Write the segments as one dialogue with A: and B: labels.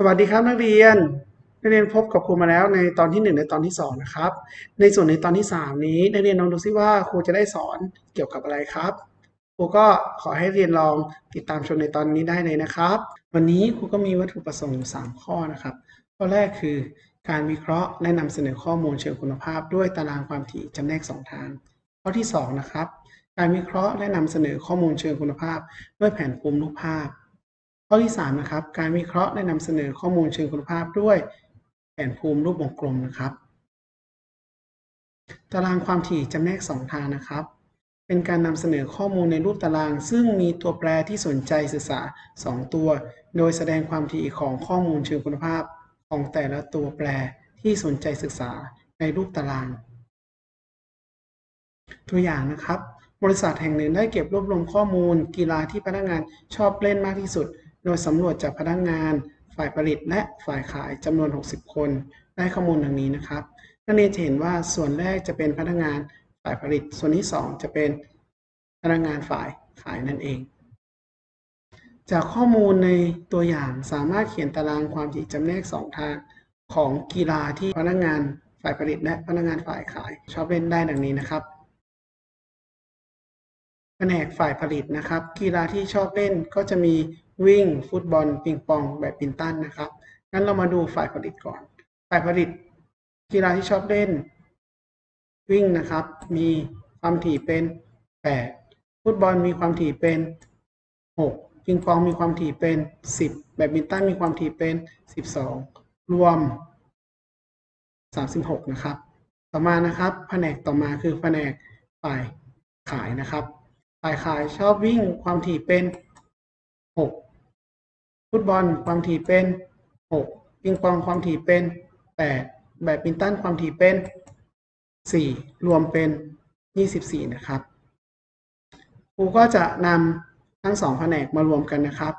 A: สวัสดีครับนักเรียน นักเรียนพบกับครูมาแล้วในตอนที่ 1 ในตอนที่ 2 นะครับ ในส่วนในตอนที่ 3 นี้นักเรียนลองดูซิว่าครูจะได้สอนเกี่ยวกับอะไรครับ ครูก็ขอให้เรียนลองติดตามชมในตอนนี้ได้เลยนะครับ วันนี้ครูก็มีวัตถุประสงค์ 3 ข้อนะครับ ข้อแรกคือการวิเคราะห์และนำเสนอข้อมูลเชิงคุณภาพ ด้วยตารางความถี่จำแนก 2 ทาง ข้อที่ 2 นะครับ การวิเคราะห์และนำเสนอข้อมูลเชิงคุณภาพ ด้วยแผนภูมิรูปภาพ ข้อที่3นะครับ การวิเคราะห์และนำเสนอข้อมูลเชิงคุณภาพด้วยแผนภูมิรูปวงกลมนะครับ ตารางความถี่จำแนก 2 ทางนะครับ เป็นการนำเสนอข้อมูลในรูปตาราง ซึ่งมีตัวแปรที่สนใจศึกษา 2 ตัว โดยแสดงความถี่ของข้อมูลเชิงคุณภาพ ของแต่ละตัวแปรที่สนใจศึกษาในรูปตาราง ตัวอย่างนะครับ บริษัทแห่งหนึ่งได้เก็บรวบรวมข้อมูลกีฬาที่พนักงานชอบเล่นมากที่สุด ดยสำรวจจากพนักงาน ฝ่ายผลิตและฝ่ายขายจำนวน 60 คน ได้ข้อมูลดังนี้นะครับ นักเรียนจะเห็นว่าส่วนแรกจะเป็นพนักงานฝ่ายผลิต ส่วนที่ 2 จะเป็นพนักงานฝ่ายขายนั่นเอง จากข้อมูลในตัวอย่างสามารถเขียนตารางความถี่จำแนก 2 ทางของกีฬาที่พนักงานฝ่ายผลิตและพนักงานฝ่ายขายชอบเล่นได้ดังนี้นะครับแผนกฝ่ายผลิตนะครับ กีฬาที่ชอบเล่นก็จะมี วิ่ง ฟุตบอล ปิงปอง แบดมินตันนะครับ งั้นเรามาดูฝ่ายผลิตก่อน ฝ่ายผลิตกีฬาที่ชอบเล่น วิ่งนะครับ มีความถี่เป็น8ฟุตบอลมีความถี่เป็น 6 ปิงปองมีความถี่เป็น 10 แบดมินตันมีความถี่เป็น 12 รวม 36 นะครับ ต่อมานะครับ แผนกต่อมาคือแผนกฝ่ายขายนะครับ ฝ่ายขายชอบวิ่งความถี่เป็น 6 ฟุตบอลความถี่เป็น 6 ปิงปองความถี่เป็น 8 แบดมินตันความถี่เป็น 4 รวมเป็น 24 นะครับครูก็จะนำทั้งสองแผนกมารวมกันนะครับ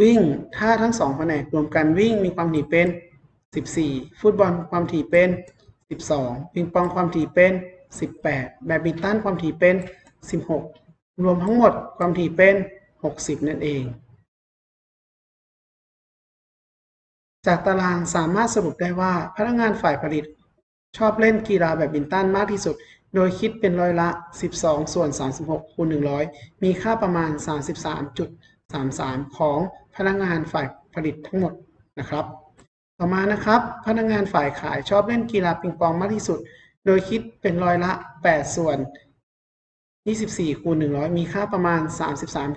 A: วิ่งถ้าทั้งสองแผนกรวมกันวิ่งมีความถี่เป็น 14 ฟุตบอลความถี่เป็น 12 ปิงปองความถี่เป็น 18 แบดมินตันความถี่เป็น 16 รวมทั้งหมดความถี่เป็น 60 นั่นเอง จากตารางสามารถสรุปได้ว่าพนักงานฝ่ายผลิต ชอบเล่นกีฬาแบดมินตันมากที่สุด โดยคิดเป็นร้อยละ 12 ส่วน 36 คูณ 100 มีค่าประมาณ 33.33 ของพนักงานฝ่ายผลิตทั้งหมดนะครับ ต่อมานะครับ พนักงานฝ่ายขายชอบเล่นกีฬาปิงปองมากที่สุด โดยคิดเป็นร้อยละ 8 ส่วน 24คูณ100 มีค่าประมาณ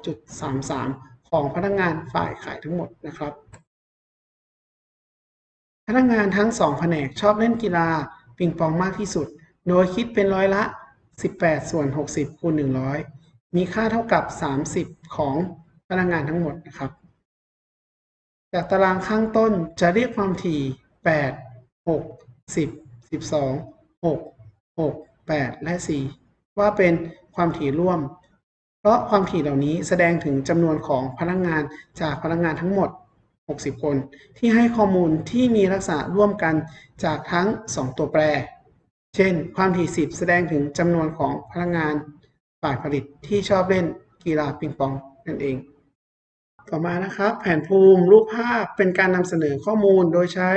A: 33.33 ของพนักงานฝ่ายขายทั้งหมดนะครับ พนักงานทั้งสองแผนกชอบเล่นกีฬาปิงปองมากที่สุด โดยคิดเป็นร้อยละ 18 ส่วน 60คูณ100 มีค่าเท่ากับ 30 ของพนักงานทั้งหมดนะครับ จากตารางข้างต้นจะเรียกความถี่ 8 6 10 12 6 6 8 และ 4 ว่าเป็น ความถี่ร่วม เพราะความถี่เหล่านี้แสดงถึงจำนวนของพนักงานจากพนักงานทั้งหมด 60 คน ที่ให้ข้อมูลที่มีลักษณะร่วมกันจากทั้ง 2 ตัวแปร เช่น ความถี่ 10 แสดงถึงจำนวนของพนักงานฝ่ายผลิตที่ชอบเล่นกีฬาปิงปองนั่นเอง ต่อมานะครับ แผนภูมิรูปภาพเป็นการนำเสนอข้อมูลโดยใช้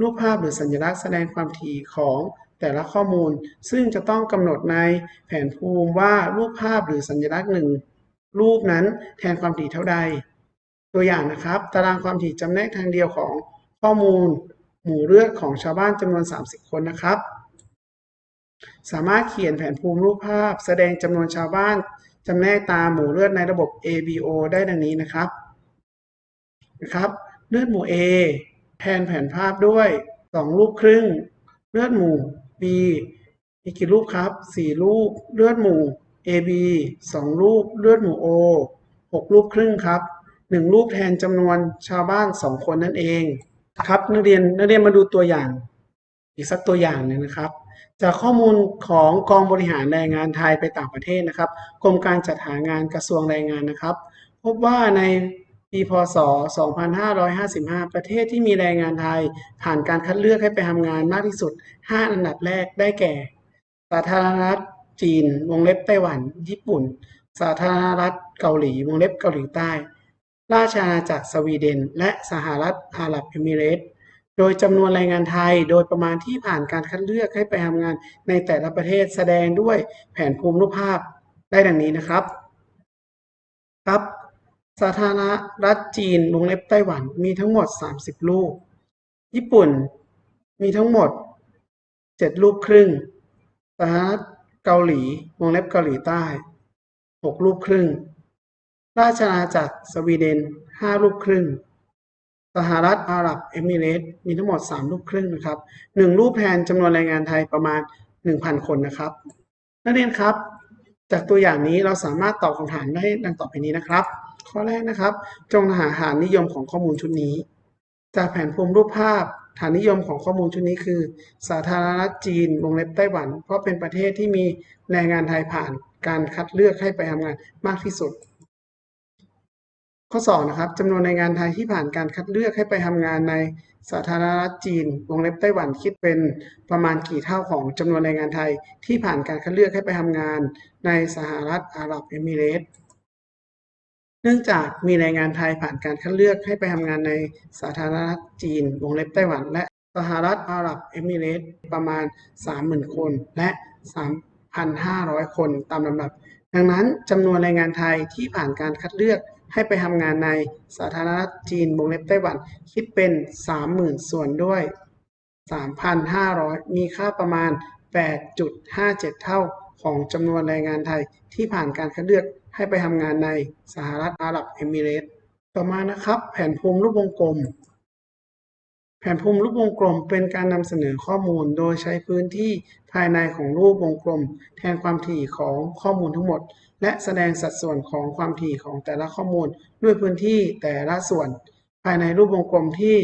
A: รูปภาพหรือสัญลักษณ์แสดงความถี่ของ แต่ละข้อมูล ซึ่งจะต้องกำหนดในแผนภูมิว่ารูปภาพหรือสัญลักษณ์หนึ่งรูปนั้นแทนความถี่เท่าใด ตัวอย่างนะครับ ตารางความถี่จำแนกทางเดียวของข้อมูล หมู่เลือดของชาวบ้านจำนวน 30 คนนะครับ สามารถเขียนแผนภูมิรูปภาพ แสดงจำนวนชาวบ้านจำแนกตามหมู่เลือดในระบบ ABO ได้ดังนี้นะครับนะครับเลือดหมู่ A แทนแผนภาพด้วย 2 รูปครึ่ง เลือดหมู่ B มีกี่รูปครับ 4 รูปเลือดหมู่ AB 2 รูปเลือดหมู่ O 6 รูปครึ่งครับ 1 รูปแทนจำนวนชาวบ้าน 2 คนนั่นเองครับนักเรียนนักเรียนมาดูตัวอย่าง อีกสักตัวอย่างหนึ่งนะครับ จากข้อมูลของกองบริหารแรงงานไทยไปต่างประเทศนะครับ กรมการจัดหางานกระทรวงแรงงานนะครับ พบว่าใน ปีพศ 2555 ประเทศที่มีแรงงานไทย ผ่านการคัดเลือกให้ไปทำงานมากที่สุด 5 อันดับแรกได้แก่ สาธารณรัฐจีน วงเล็บไต้หวัน ญี่ปุ่น สาธารณรัฐเกาหลี วงเล็บเกาหลีใต้ ราชอาณาจักรสวีเดน และสหรัฐอาหรับเอมิเรตส์โดยจำนวนแรงงานไทยโดยประมาณที่ผ่านการคัดเลือกให้ไปทำงานในแต่ละประเทศแสดงด้วยแผนภูมิรูปภาพได้ดังนี้นะครับ ครับ สาธารณรัฐจีนวงเล็บไต้หวันมีทั้งหมด 30 ลูก ญี่ปุ่นมีทั้งหมด 7 ลูกครึ่งสหรัฐเกาหลีวงเล็บเกาหลีใต้ 6 ลูกครึ่ง ราชอาณาจักรสวีเดน 5 ลูกครึ่ง สหรัฐอาหรับเอมิเรตส์มีทั้งหมด 3 ลูกครึ่งนะครับ1ลูกแทนจำนวนแรงงานไทยประมาณ 1,000 คนนะครับ นักเรียนครับ จากตัวอย่างนี้เราสามารถตอบคำถามได้ดังต่อไปนี้นะครับ ข้อแรกนะครับ จงหาฐานนิยมของข้อมูลชุดนี้ จากแผนภูมิรูปภาพฐานนิยมของข้อมูลชุดนี้คือ สาธารณรัฐจีนวงเล็บไต้หวัน เพราะเป็นประเทศที่มีแรงงานไทยผ่านการคัดเลือกให้ไปทำงานมากที่สุด ข้อ2นะครับจำนวนแรงงานไทยที่ผ่านการคัดเลือกให้ไปทำงานในสาธารณรัฐจีน วงเล็บไต้หวันคิดเป็นประมาณกี่เท่าของจำนวนแรงงานไทยที่ผ่านการคัดเลือกให้ไปทำงาน ในสหรัฐอาหรับเอมิเรตส์ นื่องจากมีแรงงานไทยผ่านการคัดเลือกให้ไปทำงานในสาธารณรัฐจีน วงเล็บไต้หวัน และสหรัฐอาหรับเอมิเรตส์ประมาณ 30,000 คน และ 3,500 คนตามลำดับ ดังนั้นจำนวนแรงงานไทยที่ผ่านการคัดเลือกให้ไปทำงานในสาธารณรัฐจีนวงเล็บไต้หวัน คิดเป็น 30,000 ส่วนด้วย 3,500 มีค่าประมาณ 8.57 เท่า ของจำนวนแรงงานไทยที่ผ่านการคัดเลือกให้ไปทำงานในสหรัฐอาหรับเอมิเรตส์ต่อมานะครับ แผนภูมิรูปวงกลม แผนภูมิรูปวงกลมเป็นการนำเสนอข้อมูลโดยใช้พื้นที่ภายในของรูปวงกลม แทนความถี่ของข้อมูลทั้งหมด และแสดงสัดส่วนของความถี่ของแต่ละข้อมูลด้วยพื้นที่แต่ละส่วน ภายในรูปวงกลมที่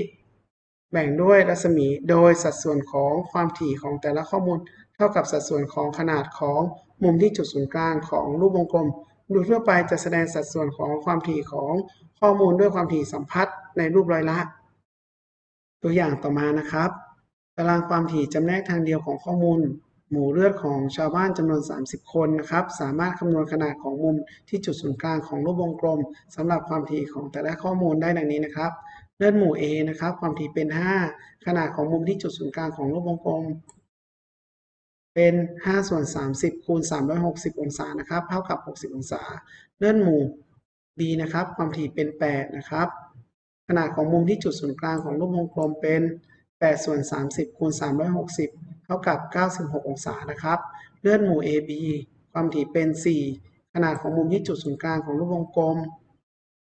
A: แบ่งด้วยรัศมี โดยสัดส่วนของความถี่ของแต่ละข้อมูล เท่ากับสัดส่วนของขนาดของมุมที่จุดศูนย์กลางของรูปวงกลม โดยทั่วไปจะแสดงสัดส่วนของความถี่ของข้อมูลด้วยความถี่สัมพัทธ์ในรูปร้อยละ ตัวอย่างต่อมานะครับ ตารางความถี่จำแนกทางเดียวของข้อมูล หมู่เลือดของชาวบ้านจำนวน 30 คนนะครับ สามารถคำนวณขนาดของมุมที่จุดศูนย์กลางของรูปวงกลมสำหรับความถี่ของแต่ละข้อมูลได้ดังนี้นะครับ เลือดหมู่ A นะครับ ความถี่เป็น 5 ขนาดของมุมที่จุดศูนย์กลางของรูปวงกลม เป็น 5 ส่วน 30 คูณ 360 องศานะครับ เท่ากับ 60 องศา เลื่อนมู่ B นะครับ ความถี่เป็น 8 นะครับ ขนาดของมุมที่จุดศูนย์กลางของรูปวงกลมเป็น 8 ส่วน 30 คูณ 360 เท่ากับ 96 องศานะครับ เลื่อนหมู่ AB ความถี่เป็น 4 ขนาดของมุมที่จุดศูนย์กลางของรูปวงกลม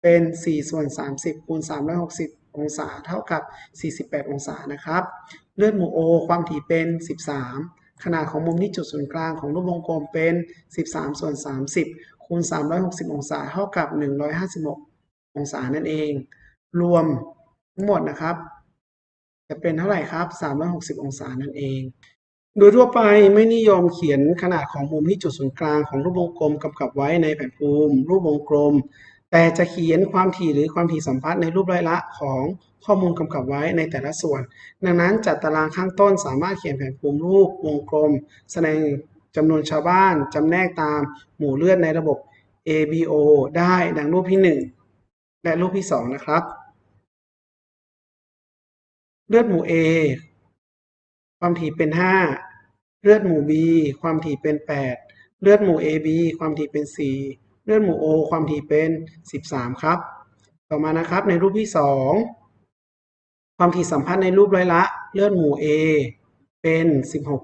A: เป็น 4 ส่วน 30 คูณ 360 องศา เท่ากับ 48 องศานะครับ เลื่อนหมู่ O ความถี่เป็น 13 ขนาดของมุมที่จุดศูนย์กลางของรูปวงกลมเป็น 13 ส่วน 30 คูณ 360 องศาเท่ากับ 156 องศานั่นเอง รวมทั้งหมดนะครับ จะเป็นเท่าไหร่ครับ 360 องศานั่นเอง โดยทั่วไปไม่นิยมเขียนขนาดของมุมที่จุดศูนย์กลางของรูปวงกลมกำกับไว้ในแผนภูมิ รูปวงกลม แต่จะเขียนความถี่หรือความถี่สัมพัทธ์ในรูปร้อยละของข้อมูลกำกับไว้ในแต่ละส่วน ดังนั้นจัดตารางข้างต้นสามารถเขียนแผนภูมิรูปวงกลม แสดงจำนวนชาวบ้านจำแนกตามหมู่เลือดในระบบ ABO ได้ดังรูปที่ 1 และรูปที่ 2 นะครับ เลือดหมู่ A ความถี่เป็น 5 เลือดหมู่ B ความถี่เป็น 8 เลือดหมู่ AB ความถี่เป็น 4 เลือดหมู่ O ความถี่เป็น 13 ครับ ต่อมานะครับในรูปที่ 2 ความถี่สัมพัทธ์ในรูปร้อยละ เลือดหมู่ A เป็น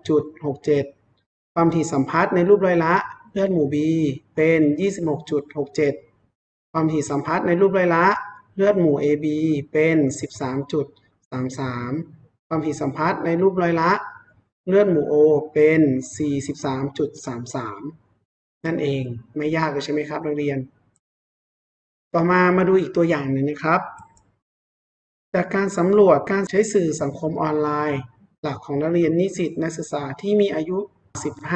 A: 16.67 ความถี่สัมพัทธ์ในรูปร้อยละ เลือดหมู่ B เป็น 26.67 ความถี่สัมพัทธ์ในรูปร้อยละ เลือดหมู่ AB เป็น 13.33 ความถี่สัมพัทธ์ในรูปร้อยละ เลือดหมู่ O เป็น 43.33 นั่นเองไม่ยากเลยใช่ไหมครับนักเรียน ต่อมามาดูอีกตัวอย่างหนึ่งนะครับ จากการสำรวจการใช้สื่อสังคมออนไลน์ หลักของนักเรียนนิสิตนักศึกษาที่มีอายุ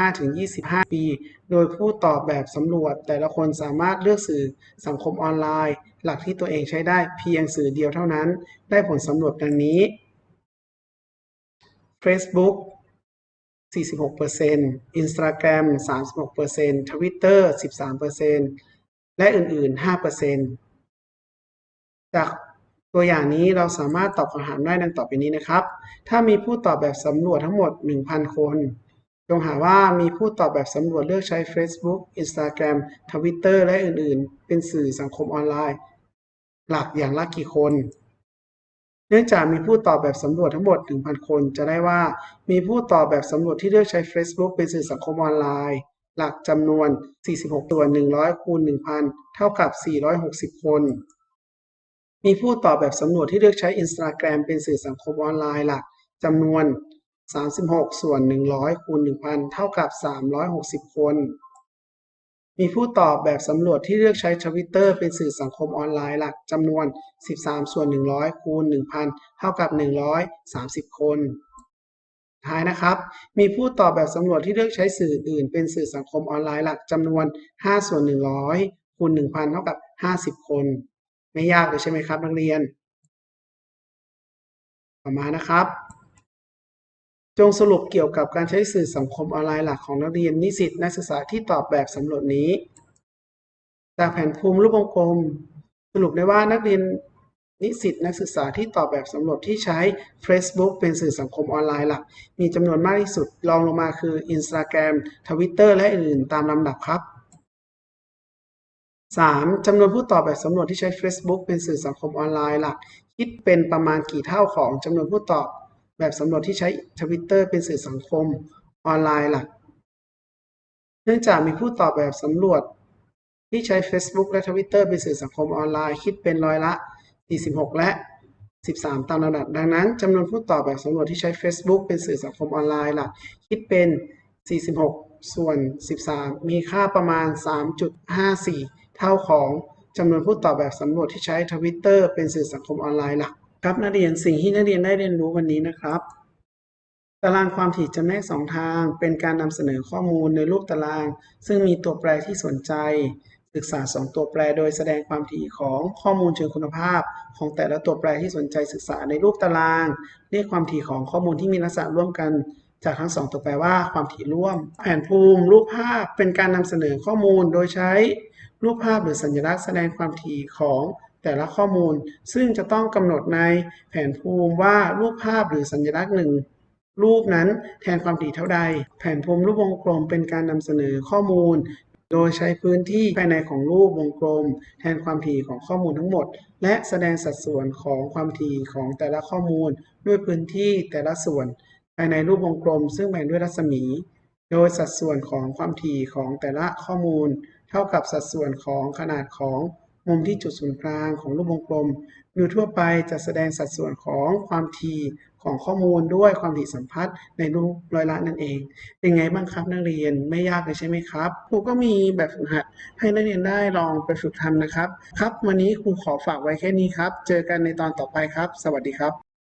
A: 15-25 ปี โดยผู้ตอบแบบสำรวจ แต่ละคนสามารถเลือกสื่อสังคมออนไลน์ หลักที่ตัวเองใช้ได้เพียงสื่อเดียวเท่านั้น ได้ผลสำรวจดังนี้ Facebook 46% Instagram 36% Twitter 13%และอื่นๆ 5%จากตัวอย่างนี้เราสามารถตอบคำถามได้ดังต่อไปนี้นะครับ ถ้ามีผู้ตอบแบบสำรวจทั้งหมด 1,000 คน จงหาว่ามีผู้ตอบแบบสำรวจเลือกใช้ Facebook Instagram Twitter และอื่นๆ เป็นสื่อสังคมออนไลน์ หลักอย่างละกี่คน เนื่องจากมีผู้ตอบแบบสำรวจทั้งหมด 1,000 คน จะได้ว่ามีผู้ตอบแบบสำรวจที่เลือกใช้ Facebook เป็นสื่อสังคมออนไลน์ หลักจำนวน 46 ส่วน 100 คูณ 1,000 เท่ากับ 460 คน มีผู้ตอบแบบสำรวจที่เลือกใช้ Instagram เป็นสื่อสังคมออนไลน์หลักจำนวน 36 ส่วน 100 คูณ 1,000 เท่ากับ 360 คน มีผู้ตอบแบบสำรวจที่เลือกใช้ Twitter เป็นสื่อสังคมออนไลน์หลักจำนวน 13 ส่วน 100 คูณ 1,000 เท่ากับ 130 คนท้ายนะครับ มีผู้ตอบแบบสำรวจที่เลือกใช้สื่ออื่น เป็นสื่อสังคมออนไลน์หลักจำนวน 5 ส่วน 100 คูณ 1,000 เท่ากับ 50 คน ไม่ยากเลยใช่ไหมครับนักเรียน ต่อมานะครับ จงสรุปเกี่ยวกับการใช้สื่อสังคมออนไลน์หลักของนักเรียนนิสิตนักศึกษาที่ตอบแบบสำรวจนี้ จากแผนภูมิรูปวงกลม สรุปได้ว่านักเรียนนิสิตนักศึกษาที่ตอบแบบสำรวจที่ใช้ Facebook เป็นสื่อสังคมออนไลน์หลัก มีจำนวนมากที่สุดรองลงมาคือ Instagram Twitter และอื่นๆตามลำดับครับ 3. จำนวนผู้ตอบแบบสำรวจที่ใช้ Facebook เป็นสื่อสังคมออนไลน์หลัก คิดเป็นประมาณกี่เท่าของจำนวนผู้ตอบ แบบสำรวจที่ใช้ Twitter เป็นสื่อสังคมออนไลน์หลัก เนื่องจากมีผู้ตอบแบบสำรวจที่ใช้ Facebook และ Twitter เป็นสื่อสังคมออนไลน์คิดเป็นร้อยละ 46 และ 13 ตามลำดับ ดังนั้นจำนวนผู้ตอบแบบสำรวจที่ใช้ Facebook เป็นสื่อสังคมออนไลน์หลักคิดเป็น 46 ส่วน 13 มีค่าประมาณ 3.54 เท่าของจำนวนผู้ตอบแบบสำรวจที่ใช้ Twitter เป็นสื่อสังคมออนไลน์หลัก ครับนักเรียนสิ่งที่นักเรียนได้เรียนรู้วันนี้นะครับ ตารางความถี่จำแนกสองทาง เป็นการนำเสนอข้อมูลในรูปตาราง ซึ่งมีตัวแปรที่สนใจ ศึกษาสองตัวแปรโดยแสดงความถี่ของข้อมูลเชิงคุณภาพ ของแต่ละตัวแปรที่สนใจศึกษาในรูปตาราง เรียกความถี่ของข้อมูลที่มีลักษณะร่วมกันจากทั้งสองตัวแปรว่าความถี่ร่วม แผนภูมิ รูปภาพเป็นการนำเสนอข้อมูลโดยใช้รูปภาพหรือสัญลักษณ์แสดงความถี่ของ แต่ละข้อมูล ซึ่งจะต้องกำหนดในแผนภูมิว่ารูปภาพหรือสัญลักษณ์หนึ่งรูปนั้นแทนความถี่เท่าใด แผนภูมิรูปวงกลมเป็นการนำเสนอข้อมูล โดยใช้พื้นที่ภายในของรูปวงกลม แทนความถี่ของข้อมูลทั้งหมด และแสดงสัดส่วนของความถี่ของแต่ละข้อมูล ด้วยพื้นที่แต่ละส่วน ภายในรูปวงกลม ซึ่งแบ่งด้วยรัศมี โดยสัดส่วนของความถี่ของแต่ละข้อมูล เท่ากับสัดส่วนของขนาดของ มุมที่จุดศูนย์กลางของรูปวงกลมโดยทั่วไปจะแสดงสัดส่วนของความถี่ของข้อมูลด้วยความถี่สัมพัทธ์ในรูปร้อยละนั่นเองเป็นไงบ้างครับนักเรียนไม่ยากเลยใช่ไหมครับครูก็มีแบบฝึกหัดให้นักเรียนได้ลองไปฝึกทำนะครับ ครับ วันนี้ครูขอฝากไว้แค่นี้ครับ เจอกันในตอนต่อไปครับ สวัสดีครับ